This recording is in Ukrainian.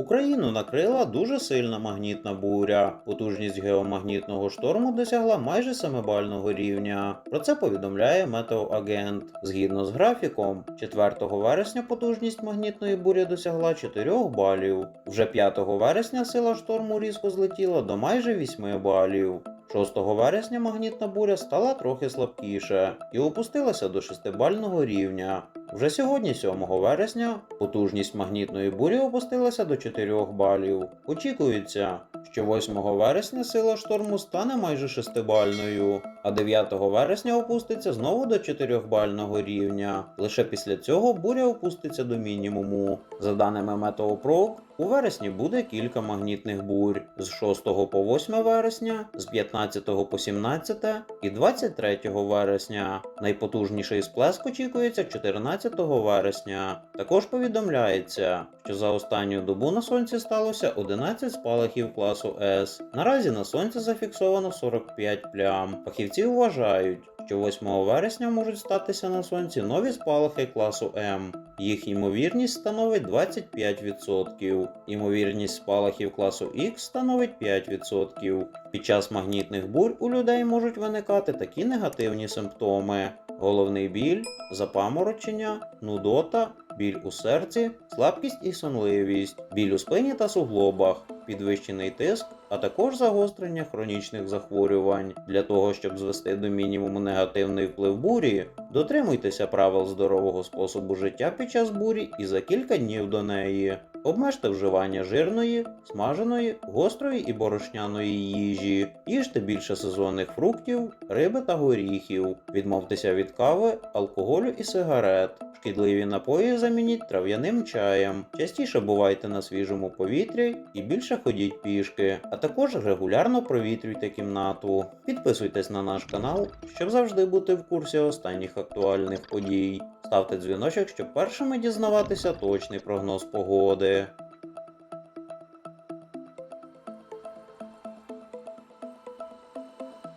Україну накрила дуже сильна магнітна буря. Потужність геомагнітного шторму досягла майже семибального рівня. Про це повідомляє Метеоагент. Згідно з графіком, 4 вересня потужність магнітної бурі досягла 4 балів. Вже 5 вересня сила шторму різко злетіла до майже 8 балів. 6 вересня магнітна буря стала трохи слабкіше і опустилася до 6-бального рівня. Вже сьогодні, 7 вересня, потужність магнітної бурі опустилася до 4 балів. Очікується, що 8 вересня сила шторму стане майже 6-бальною, а 9 вересня опуститься знову до 4-бального рівня. Лише після цього буря опуститься до мінімуму. За даними Метеопрок, у вересні буде кілька магнітних бурь з 6 по 8 вересня, з 15 по 17 і 23 вересня. Найпотужніший сплеск очікується 14 вересня. Також повідомляється, що за останню добу на сонці сталося 11 спалахів класу С. Наразі на сонці зафіксовано 45 плям. Фахівці вважають, що 8 вересня можуть статися на сонці нові спалахи класу М. Їх ймовірність становить 25%. Ймовірність спалахів класу Х становить 5%. Під час магнітних бурь у людей можуть виникати такі негативні симптоми: головний біль, запаморочення, нудота, біль у серці, слабкість і сонливість, біль у спині та суглобах, підвищений тиск, а також загострення хронічних захворювань. Для того, щоб звести до мінімуму негативний вплив бурі, дотримуйтеся правил здорового способу життя під час бурі і за кілька днів до неї. Обмежте вживання жирної, смаженої, гострої і борошняної їжі, їжте більше сезонних фруктів, риби та горіхів, відмовтеся від кави, алкоголю і сигарет. Шкідливі напої замініть трав'яним чаєм. Частіше бувайте на свіжому повітрі і більше ходіть пішки, а також регулярно провітрюйте кімнату. Підписуйтесь на наш канал, щоб завжди бути в курсі останніх актуальних подій. Ставте дзвіночок, щоб першими дізнаватися точний прогноз погоди.